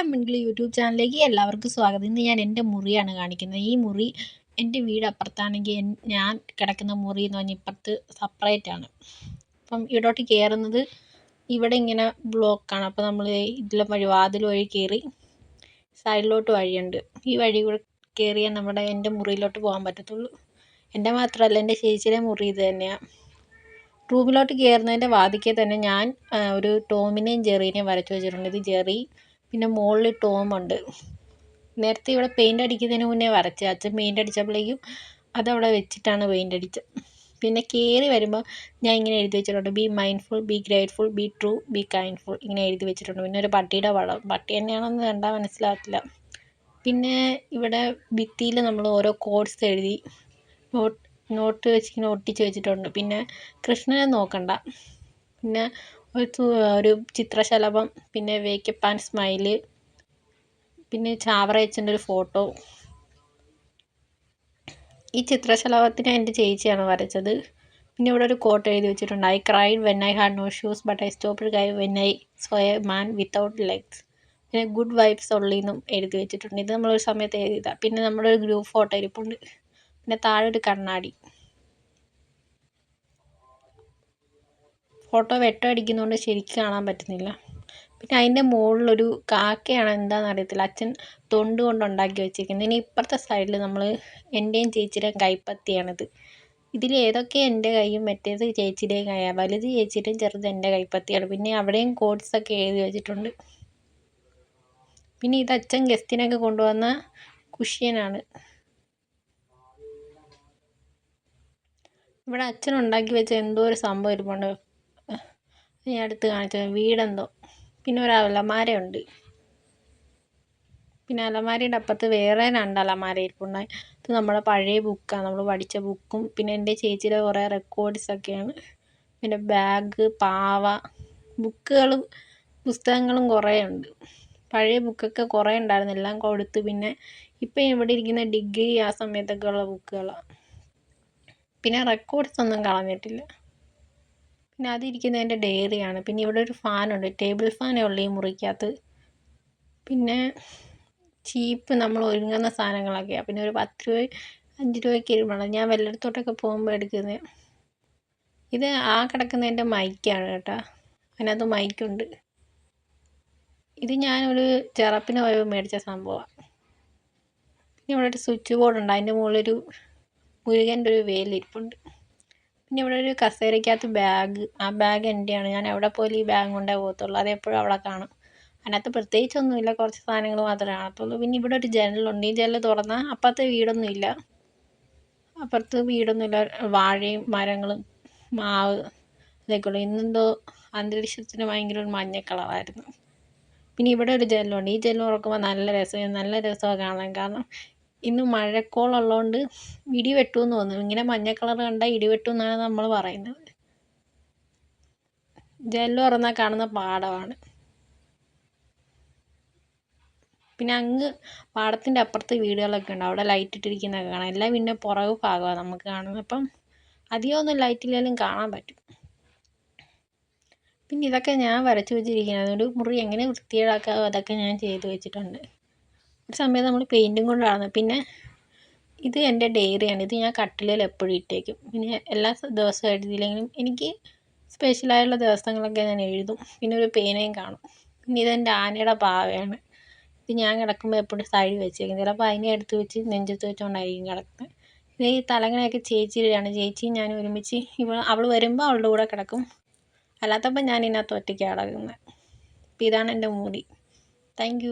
Madam mingle YouTube ചാനലിലേക്ക് എല്ലാവർക്കും സ്വാഗതം. ഇന്ന് ഞാൻ എന്റെ മുറിയാണ് കാണിക്കുന്നത്. ഈ മുറി എന്റെ വീട് അപ്പുറത്താണെങ്കിൽ ഞാൻ കിടക്കുന്ന മുറി എന്ന് പറഞ്ഞാൽ ഇപ്പുറത്ത് സെപ്പറേറ്റ് ആണ്. അപ്പം ഇവിടോട്ട് കയറുന്നത് ഇവിടെ ഇങ്ങനെ ബ്ലോക്കാണ് അപ്പോൾ നമ്മൾ ഇതിലെ വഴി വാതിൽ വഴി കയറി സൈഡിലോട്ട് വഴിയുണ്ട്. ഈ വഴി കൂടെ കയറിയാൽ നമ്മുടെ എന്റെ മുറിയിലോട്ട് പോകാൻ പറ്റത്തുള്ളൂ. എന്റെ മാത്രമല്ല എന്റെ ചേച്ചിയുടെ മുറി ഇത് തന്നെയാണ് റൂമിലോട്ട് കയറുന്നതിന്റെ വാതിക്കെ തന്നെ ഞാൻ ഒരു ടോമിനെയും ജെറീനെയും വരച്ചു വെച്ചിട്ടുണ്ട്. ഇത് ജെറി പിന്നെ മുകളിൽ ടോമുണ്ട് നേരത്തെ ഇവിടെ പെയിന്റ് അടിക്കുന്നതിന് മുന്നേ വരച്ച. അച്ഛൻ പെയിന്റ് അടിച്ചപ്പോഴേക്കും അതവിടെ വെച്ചിട്ടാണ് പെയിന്റ് അടിച്ചത്. പിന്നെ കയറി വരുമ്പോൾ ഞാൻ ഇങ്ങനെ എഴുതി വെച്ചിട്ടുണ്ട്. Be mindful be grateful be true be kindful ഇങ്ങനെ എഴുതി വെച്ചിട്ടുണ്ട്. പിന്നെ ഒരു പട്ടിയുടെ പടം പട്ടി തന്നെയാണെന്ന് കണ്ടാൽ മനസ്സിലാകത്തില്ല പിന്നെ ഇവിടെ ഭിത്തിയിൽ നമ്മൾ ഓരോ കോഡ്സ് എഴുതി നോട്ട് നോട്ട് വെച്ച് ഇങ്ങനെ ഒട്ടിച്ച് വെച്ചിട്ടുണ്ട്. പിന്നെ കൃഷ്ണനെ നോക്കണ്ട. പിന്നെ ഒരു ഒരു ചിത്രശലഭം പിന്നെ വേക്കപ്പ് ആൻഡ് സ്മൈൽ പിന്നെ ചാവറയച്ചന്റെ ഒരു ഫോട്ടോ. ഈ ചിത്രശലഭത്തിന് എന്റെ ചേച്ചിയാണ് വരച്ചത്. പിന്നെ ഇവിടെ ഒരു കോട്ട് എഴുതി വെച്ചിട്ടുണ്ട്. I cried when I had no shoes but I stop guy when I saw a man without legs പിന്നെ ഗുഡ് വൈബ്സ് ഉള്ളിന്നും എഴുതി വെച്ചിട്ടുണ്ട്. ഇത് നമ്മളൊരു സമയത്ത് എഴുതിയതാണ് പിന്നെ നമ്മുടെ ഒരു ഗ്രൂപ്പ് ഫോട്ടോ ഇരിപ്പുണ്ട്. പിന്നെ താഴെ ഒരു കണ്ണാടി. ഫോട്ടോ വെട്ടം അടിക്കുന്നതുകൊണ്ട് ശരിക്കും കാണാൻ പറ്റുന്നില്ല. പിന്നെ അതിന്റെ മുകളിലൊരു കാക്കയാണ് എന്താണെന്ന് അറിയത്തില്ല അച്ഛൻ തൊണ്ട് കൊണ്ട് ഉണ്ടാക്കി വെച്ചിരിക്കുന്നത് ഇനി ഇപ്പുറത്തെ സൈഡിൽ നമ്മൾ എന്റെയും ചേച്ചിയുടെയും കൈപ്പത്തിയാണിത്. ഇതിൽ ഏതൊക്കെ എന്റെ കൈയും മറ്റേത് ചേച്ചിയുടെയും കൈയാണ് വലുത് ചേച്ചിയുടെയും ചെറുത് എന്റെ കൈപ്പത്തിയാണ്. പിന്നെ അവിടെയും കോഡ്സൊക്കെ എഴുതി വെച്ചിട്ടുണ്ട്. പിന്നെ ഇത് അച്ഛൻ ഗസ്റ്റിനൊക്കെ കൊണ്ടുവന്ന കുഷ്യനാണ്. ഇവിടെ അച്ഛൻ ഉണ്ടാക്കി വെച്ച എന്തോ ഒരു സംഭവം ഇരിപ്പുണ്ട്. ഞാൻ അടുത്ത് കാണിച്ചത് വീടെന്തോ. പിന്നെ ഒരു അലമാരയുണ്ട്. പിന്നെ അലമാരയുടെ അപ്പുറത്ത് വേറെ രണ്ട് അലമാര ഇരിപ്പുണ്ടായി ഇത് നമ്മുടെ പഴയ ബുക്കാണ് നമ്മൾ പഠിച്ച ബുക്കും പിന്നെ എന്റെ ചേച്ചിയുടെ കുറേ റെക്കോർഡ്സൊക്കെയാണ് പിന്നെ ബാഗ് പാവ ബുക്കുകളും പുസ്തകങ്ങളും കുറേ ഉണ്ട്. പഴയ ബുക്കൊക്കെ കുറേ ഉണ്ടായിരുന്നു. എല്ലാം കൊടുത്ത് പിന്നെ ഇപ്പം ഇവിടെ ഇരിക്കുന്ന ഡിഗ്രി ആ സമയത്തൊക്കെ ഉള്ള ബുക്കുകളാണ് പിന്നെ റെക്കോർഡ്സ് ഒന്നും കളഞ്ഞിട്ടില്ല. പിന്നെ അതിരിക്കുന്നത് എന്റെ ഡയറിയാണ്. പിന്നെ ഇവിടെ ഒരു ഫാനുണ്ട്. ടേബിൾ ഫാനേ ഉള്ളൂ ഈ മുറിക്കകത്ത്. പിന്നെ ചീപ്പ് നമ്മൾ ഒരുങ്ങുന്ന സാധനങ്ങളൊക്കെയാണ് പിന്നെ ഒരു പത്ത് രൂപ അഞ്ച് രൂപയ്ക്ക് ഇരുമാണ് ഞാൻ വല്ലയിടത്തോട്ടൊക്കെ പോകുമ്പോൾ എടുക്കുന്നത്. ഇത് ആ കിടക്കുന്ന എന്റെ മൈക്കാണ് കേട്ടോ. അതിനകത്ത് മൈക്കുണ്ട്. ഇത് ഞാനൊരു ചെറപ്പിന് പോയപ്പോൾ മേടിച്ച സംഭവമാണ്. പിന്നെ ഇവിടെ ഒരു സ്വിച്ച് ബോർഡ് ഉണ്ട് അതിന്റെ മുകളിലൊരു മുരുകന്റെ ഒരു വേലിരിപ്പുണ്ട്. പിന്നെ ഇവിടെ ഒരു കസേരയ്ക്കകത്ത് ബാഗ് ആ ബാഗ് എന്റെയാണ് ഞാൻ എവിടെ പോയാലും ഈ ബാഗ് കൊണ്ടേ പോകത്തുള്ളൂ. അതെപ്പോഴും അവിടെ കാണും. അതിനകത്ത് പ്രത്യേകിച്ചൊന്നുമില്ല കുറച്ച് സാധനങ്ങൾ മാത്രമേ കാണത്തുള്ളൂ. പിന്നെ ഇവിടെ ഒരു ജനലുണ്ട് ഈ ജനൽ തുറന്നാൽ അപ്പുറത്തെ വീടൊന്നുമില്ല അപ്പുറത്ത് വീടൊന്നുമില്ല വാഴയും മരങ്ങളും മാവ് ഇതൊക്കെ ഇന്നെന്തോ അന്തരീക്ഷത്തിന് ഭയങ്കര ഒരു മഞ്ഞ കളറായിരുന്നു. പിന്നെ ഇവിടെ ഒരു ജനലുണ്ട് ഈ ജനൽ നല്ല രസമാണ് നല്ല രസമാണ് കാണാൻ. കാരണം ഇന്ന് മഴക്കോളുള്ളതുകൊണ്ട് ഇടി വെട്ടുമെന്ന് തോന്നുന്നു. ഇങ്ങനെ മഞ്ഞ കളർ കണ്ടാൽ ഇടി വെട്ടും എന്നാണ് നമ്മൾ പറയുന്നത്. ജനൽ തുറന്നാൽ കാണുന്ന പാടമാണ്. പിന്നെ അങ്ങ് പാടത്തിന്റെ അപ്പുറത്ത് വീടുകളൊക്കെ ഉണ്ട്. അവിടെ ലൈറ്റ് ഇട്ടിരിക്കുന്നതൊക്കെ കാണാം. എല്ലാം പിന്നെ പുറകു ഭാഗമാണ് നമുക്ക് കാണുന്നത്. അപ്പം അധികമൊന്നും ലൈറ്റ് കാണാൻ പറ്റും. പിന്നെ ഇതൊക്കെ ഞാൻ വരച്ചു വെച്ചിരിക്കുന്നത്. അതുകൊണ്ട് മുറി എങ്ങനെ വൃത്തികേടാക്കാമോ അതൊക്കെ ഞാൻ ചെയ്തു വെച്ചിട്ടുണ്ട്. ഒരു സമയത്ത് നമ്മൾ പെയിന്റും കൊണ്ടാണ്. പിന്നെ ഇത് എന്റെ ഡയറിയാണ് ഇത് ഞാൻ കട്ടിലിൽ എപ്പോഴും ഇട്ടേക്കും. പിന്നെ എല്ലാ ദിവസവും എഴുതിയില്ലെങ്കിലും എനിക്ക് സ്പെഷ്യലായുള്ള ദിവസങ്ങളൊക്കെ ഞാൻ എഴുതും. പിന്നെ ഒരു പേനയും കാണും. പിന്നെ ഇതെന്റെ ആനയുടെ പാവയാണ്. ഇത് ഞാൻ കിടക്കുമ്പോൾ എപ്പോഴും സൈഡിൽ വെച്ചേക്കും. ചിലപ്പോൾ അതിനെ എടുത്ത് വെച്ച് നെഞ്ചത്ത് വെച്ചുകൊണ്ടായിരിക്കും കിടക്കുന്നത് ഇത് ഈ തലങ്ങണയൊക്കെ ചേച്ചിയുടെയാണ് ചേച്ചിയും ഞാൻ ഒരുമിച്ച് ഇവൾ അവൾ വരുമ്പോൾ അവളുടെ കൂടെ കിടക്കും. അല്ലാത്തപ്പോൾ ഞാൻ ഇതിനകത്ത് ഒറ്റയ്ക്കാണ് കിടക്കുന്നത് അപ്പോൾ ഇതാണ് എന്റെ മൂടി. താങ്ക്